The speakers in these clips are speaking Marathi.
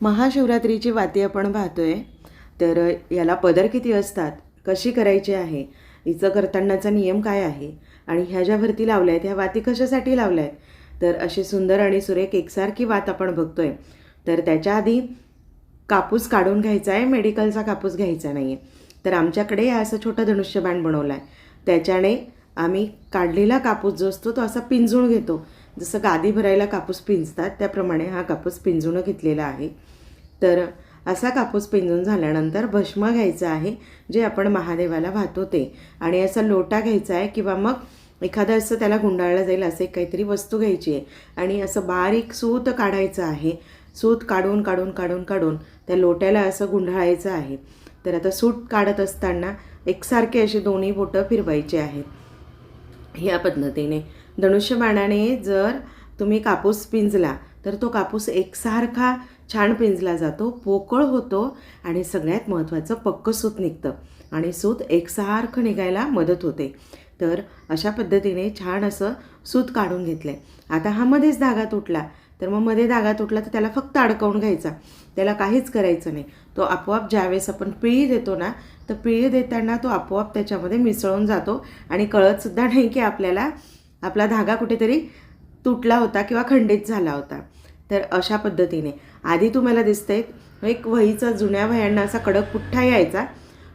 महाशिवरात्रीची वाती आपण पाहतोय. तर याला पदर किती असतात? कशी करायची आहे? हिचं करतानाचा नियम काय आहे? आणि ह्या ज्या भरती लावल्या आहेत ह्या वाती कशासाठी लावल्या आहेत तर अशी सुंदर आणि सुरेख एकसारखी वात आपण बघतोय. तर त्याच्या आधी कापूस काढून घ्यायचा आहे मेडिकलचा कापूस घ्यायचा नाही आहे तर आमच्याकडे असं छोटं धनुष्यबाण बनवलं आहे त्याच्याने आम्ही काढलेला कापूस जो असतो तो असा पिंजून घेतो. जसं गादी भरायला कापूस पिंजतात त्याप्रमाणे हा कापूस पिंजून घेतलेला आहे. तर असा कापूस पिंजून झाल्यानंतर भस्म घ्यायचं आहे जे आपण महादेवाला वाहतो ते आणि असा लोटा घ्यायचा आहे किंवा मग एखादं असं त्याला गुंडाळलं जाईल असं एक काहीतरी वस्तू घ्यायची आहे. आणि असं बारीक सूत काढायचं आहे. सूत काढून काढून काढून काढून त्या लोट्याला असं गुंडाळायचं आहे. तर आता सूत काढत असताना एकसारखे असे दोन्ही बोटं फिरवायचे आहेत. ह्या पद्धतीने धनुष्यबाणाने जर तुम्ही कापूस पिंजला तर तो कापूस एकसारखा छान पिंजला जातो पोकळ होतो आणि सगळ्यात महत्त्वाचं पक्क सूत निघतं आणि सूत एकसारखं निघायला मदत होते. तर अशा पद्धतीने छान असं सूत काढून घेतलं आहे आता हा मध्येच धागा तुटला तर मग मध्ये धागा तुटला तर त्याला फक्त अडकवून घ्यायचा. त्याला काहीच करायचं नाही. तो आपोआप ज्यावेळेस आपण पिळी देतो ना तर पिळी देताना तो आपोआप त्याच्यामध्ये मिसळून जातो आणि कळतसुद्धा नाही की आपल्याला आपला धागा कुठेतरी तुटला होता किंवा खंडित झाला होता. तर अशा पद्धतीने. आधी तुम्हाला दिसतंय एक वहीचा जुन्या वह्यांना असा कडक पुठ्ठा यायचा.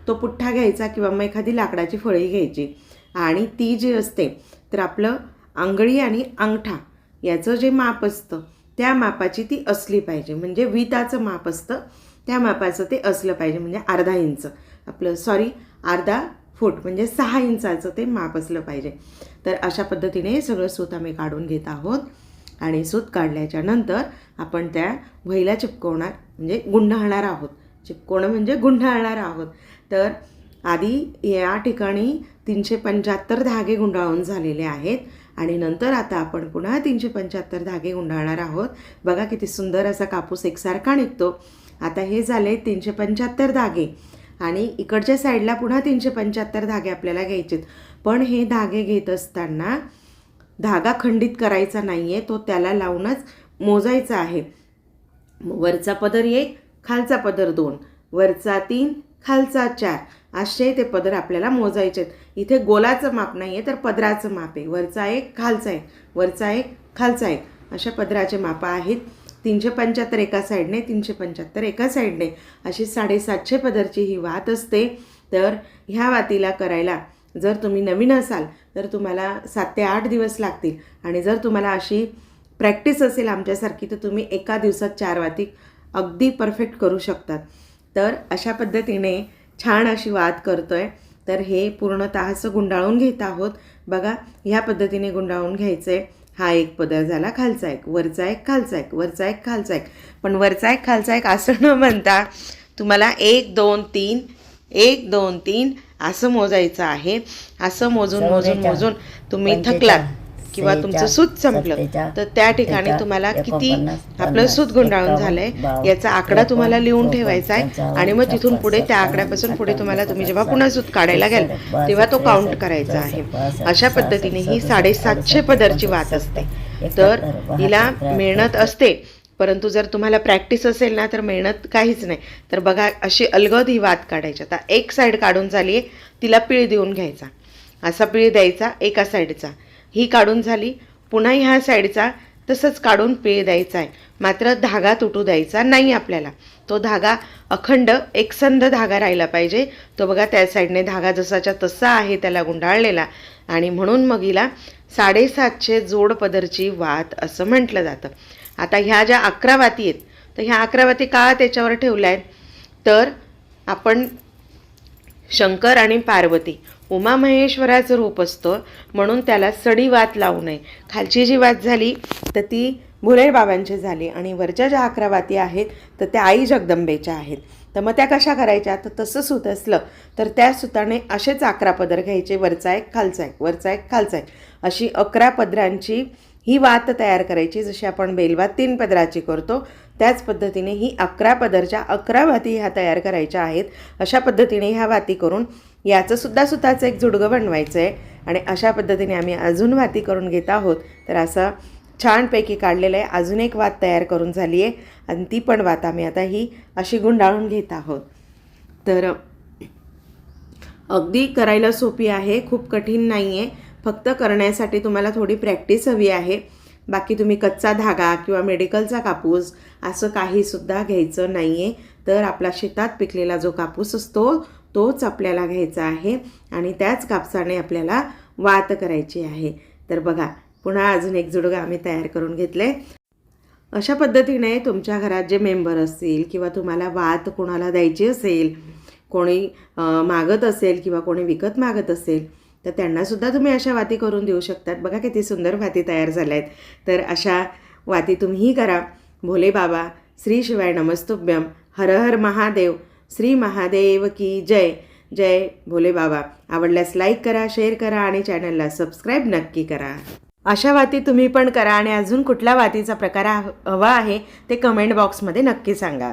तो पुठ्ठा घ्यायचा किंवा मग एखादी लाकडाची फळी घ्यायची. आणि ती जी असते तर आपलं आंगळी आणि अंगठा याचं जे माप असतं त्या मापाची ती असली पाहिजे. म्हणजे विताचं माप असतं त्या मापाचं ते असलं पाहिजे. म्हणजे अर्धा इंच. आपलं सॉरी अर्धा फूट म्हणजे सहा इंचाचं ते माप असलं पाहिजे. तर अशा पद्धतीने सगळं सूत आम्ही काढून घेत आहोत. आणि सूत काढल्याच्या नंतर आपण त्या वहीला चिपकवणार म्हणजे गुंडाळणार आहोत. चिपकवणं म्हणजे गुंडाळणार आहोत. तर आधी या ठिकाणी तीनशे पंच्याहत्तर धागे गुंडाळून झालेले आहेत. आणि नंतर आता आपण पुन्हा तीनशे पंच्याहत्तर धागे गुंडाळणार आहोत. बघा किती सुंदर असा कापूस एकसारखा निघतो. आता हे झाले तीनशे पंच्याहत्तर धागे. आणि इकडच्या साईडला पुन्हा तीनशे पंच्याहत्तर धागे आपल्याला घ्यायचेत. पण हे धागे घेत असताना धागा खंडित करायचा नाही आहे तो त्याला लावूनच मोजायचा आहे. वरचा पदर एक खालचा पदर दोन वरचा तीन खालचा चार असे ते पदर आपल्याला मोजायचे आहेत इथे गोलाचं माप नाही आहे तर पदराचं माप आहे. वरचा एक खालचा एक वरचा एक खालचा एक अशा पदराचे मापं आहेत. तीनशे पंच्याहत्तर एका साईडने तीनशे पंच्याहत्तर एका साईडने अशी साडेसातशे पदरची ही वात असते. तर ह्या वातीला करायला जर तुम्ही नवीन असाल तर तुम्हाला सात ते आठ दिवस लागतील. आणि जर तुम्हाला अशी प्रॅक्टिस असेल आमच्यासारखी तर तुम्ही एका दिवसात चार वाती अगदी परफेक्ट करू शकतात. तर अशा पद्धतीने छान अशी वात आहे तर हे पूर्णतः असं गुंडाळून घेत आहोत. बघा ह्या पद्धतीने गुंडाळून घ्यायचं आहे हा एक पदर झाला खालचा एक वरचा एक खालचा एक वरचा एक खालचा एक. पण वरचा एक खालचा एक असं न म्हणता तुम्हाला एक दोन तीन एक दोन तीन असं मोजायचं आहे. असं मोजून मोजून मोजून तुम्ही थकलात. किंवा तुमचं सूत संपलं तर त्या ठिकाणी तुम्हाला किती आपलं सूत गुंडाळून झालंय याचा आकडा तुम्हाला लिहून ठेवायचा आहे. आणि मग तिथून पुढे त्या आकड्यापासून पुढे तुम्हाला तुम्ही जेव्हा पुन्हा सूत काढायला घ्याल तेव्हा तो काउंट करायचा आहे. अशा पद्धतीने ही साडेसातशे पदरची वात असते. तर हिला मेहनत असते परंतु जर तुम्हाला प्रॅक्टिस असेल ना तर मेहनत काहीच नाही. तर बघा अशी अलगद ही वात काढायची. आता एक साईड काढून झाली आहे तिला पीळ देऊन घ्यायचा. असा पीळ द्यायचा एका साईडचा ही काढून झाली. पुन्हा ह्या साईडचा तसंच काढून पिळ द्यायचा आहे. मात्र धागा तुटू द्यायचा नाही आपल्याला. तो धागा अखंड एकसंध धागा राहिला पाहिजे. तो बघा त्या साईडने धागा जसाच्या तसा आहे त्याला गुंडाळलेला. आणि म्हणून मग हिला साडेसातशे जोड पदरची वात असं म्हटलं जातं. आता ह्या ज्या अकरा वाती आहेत तर ह्या अकरा वाती का त्याच्यावर ठेवल्या आहेत? तर आपण शंकर आणि पार्वती. उमा महेश्वराचं रूप असतं म्हणून त्याला सडी वात लावू नये. खालची जी वात झाली तर ती भुलेबाबांची झाली आणि वरच्या ज्या अकरा वाती आहेत तर त्या आई जगदंबेच्या आहेत. तर मग त्या कशा करायच्या? तर तसं सूत असलं तर त्या सुताने असेच अकरा पदर घ्यायचे वरचा एक खालचा एक वरचा एक खालचा एक. अशी अकरा पदरांची ही वात तयार करायची जशी आपण बेलवात तीन पदराची करतो त्याच पद्धतीने ही अकरा पदरच्या अकरा वाती ह्या तयार करायच्या आहेत. अशा पद्धतीने ह्या वाती करून याचं सुद्धा सुताचं एक जुडगं बनवायचं आहे आणि अशा पद्धतीने आम्ही अजून वाती करून घेत आहोत. तर असं छानपैकी काढलेलं आहे. अजून एक वात तयार करून झाली आहे आणि ती पण वात आम्ही आता ही अशी गुंडाळून घेत आहोत. तर अगदी करायला सोपी आहे. खूप कठीण नाही आहे फक्त करण्यासाठी तुम्हाला थोडी प्रॅक्टिस हवी आहे. बाकी तुम्ही कच्चा धागा किंवा मेडिकलचा कापूस असं काहीसुद्धा घ्यायचं नाही आहे तर आपला शेतात पिकलेला जो कापूस असतो तोच आपल्याला घ्यायचा आहे आणि त्याच कापसाने आपल्याला वात करायची आहे. तर बघा पुन्हा अजून एक जुडगा आम्ही तयार करून घेतले अशा पद्धतीने तुमच्या घरात जे मेंबर असतील किंवा तुम्हाला वात कोणाला द्यायची असेल कोणी मागत असेल किंवा कोणी विकत मागत असेल तर त्यांनासुद्धा तुम्ही अशा वाती करून देऊ शकतात. बघा किती सुंदर वाती तयार झाल्या आहेत तर अशा वाती तुम्हीही करा. भोले बाबा श्री शिवाय नमस्तुभ्यम. हर हर महादेव. श्री महादेव की जय. जय भोले बाबा. आवडल्यास लाईक करा शेअर करा आणि चॅनलला सबस्क्राईब नक्की करा. अशा वाती तुम्ही पण करा आणि अजून कुठल्या वातीचा प्रकार हवा आहे ते कमेंट बॉक्समध्ये नक्की सांगा.